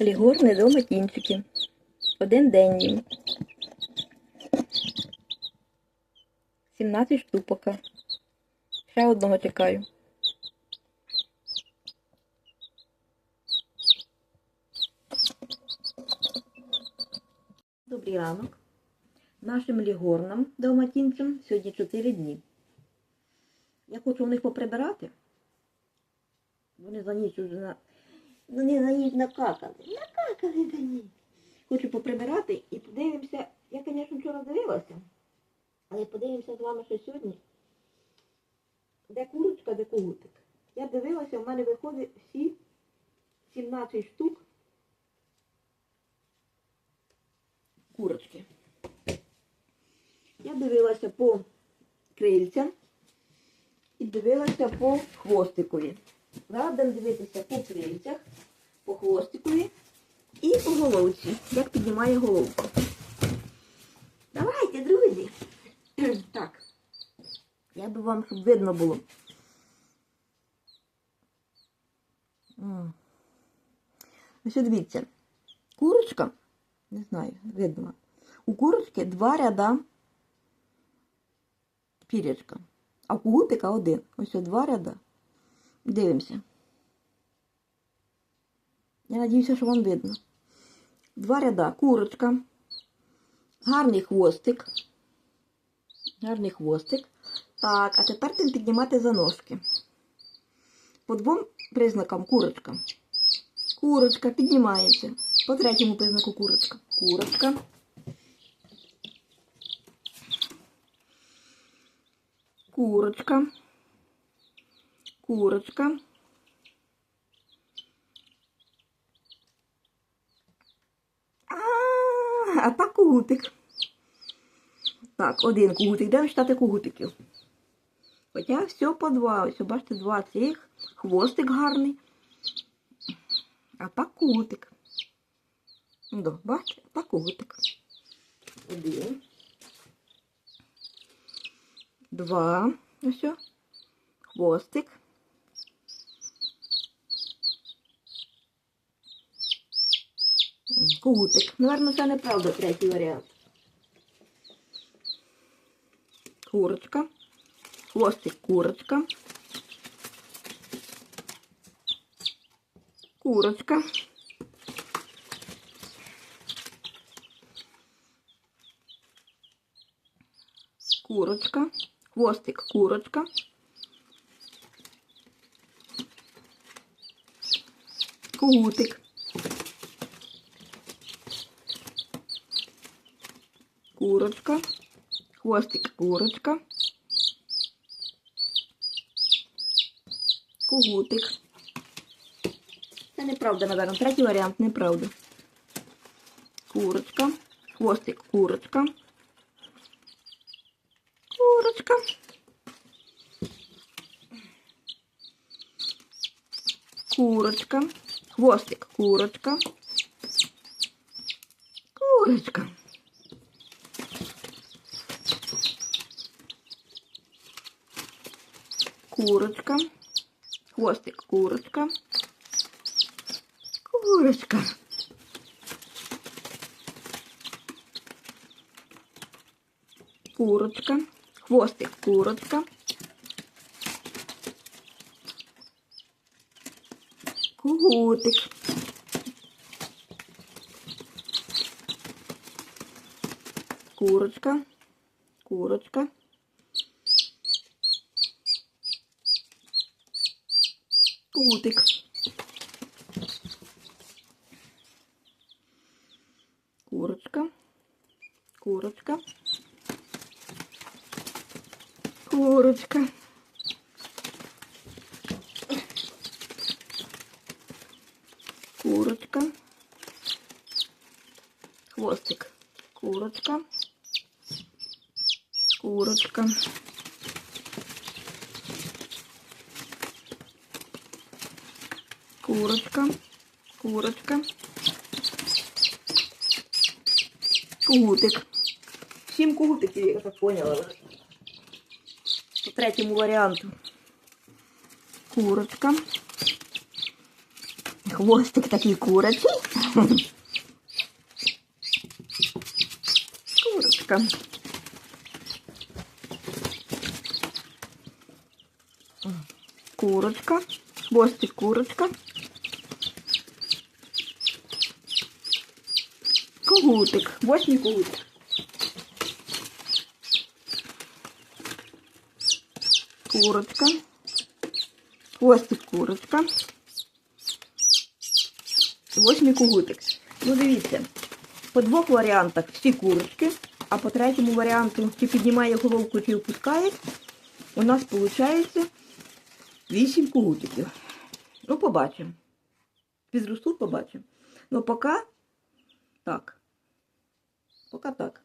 Лігорни дома кінчики. Один день їм. 17 штук поки. Ще одного чекаю. Добрий ранок. Нашим лігорнам далматінцям сьогодні 4 дні. Я хочу у них поприбирати. Вони за ніч вже. Вони за ніч накакали. Накакали за ніч. Хочу поприбирати і подивимося. Я, звісно, вчора дивилася, але подивимося з вами, що сьогодні. Де курочка, де когутик. Я дивилася, в мене виходить всі 17 штук курочки. Я дивилася по крильцям і дивилася по хвостикові. Будемо дивитися по крильцях, по хвостикові і по головці, як піднімає головку. Давайте, друзі. Так. Я би вам, щоб видно було. Ось дивіться, курочка, не знаю, видно. У курочки два ряда пірячка, а у кугутика один. Ось два ряда. Дивимося. Я надіюся, що вам видно. Два ряда курочка, гарний хвостик. Гарний хвостик. Так, а тепер тим піднімати за ножки. По двом признакам курочка. Курочка піднімається. По третьому признаку курочка. Курочка. Курочка. Курочка. А, а так кугутик. Так, один кугутик. Де читати кугутиків? Хоча все по два. Ось, бачите, два цих. Хвостик гарний. А так кугутик. Ну, да, бачите, так кугутик. Один. Два. Ось. Хвостик. М, Кугутик. Наверно, це неправда третій варіант. Курочка. Хвостик курочка. Курочка. Курочка. Хвостик курочка. Кутик. Курочка. Хвостик курочка. Кугутик. Це неправда, напевно. Третій варіант неправда. Курочка. Хвостик курочка. Курочка. Курочка. Хвостик курочка. Курочка. Курочка. Хвостик курочка. Курочка. Курочка. Хвостик курочка. Кугутик. Курочка. Курочка. Кутик. Курочка. Курочка. Курочка. Курочка. Хвостик. Курочка. Курочка. Курочка. Курочка. Кугутик. Сім кугутиків, я так поняла. По третьому варіанту. Курочка. хвостик такий курячий. Курочка. Курочка. Хвостик курочка. Когутик. Восьмий когутик. Курочка. Хвостик курочка. Восьмий когутик. Ну дивіться, по двох варіантах всі курочки, а по третьому варіанту, чи піднімає головку, чи опускає, у нас виходить вісім когутиків. Ну, побачимо. Підростуть, побачимо. Ну, поки так. Пока так.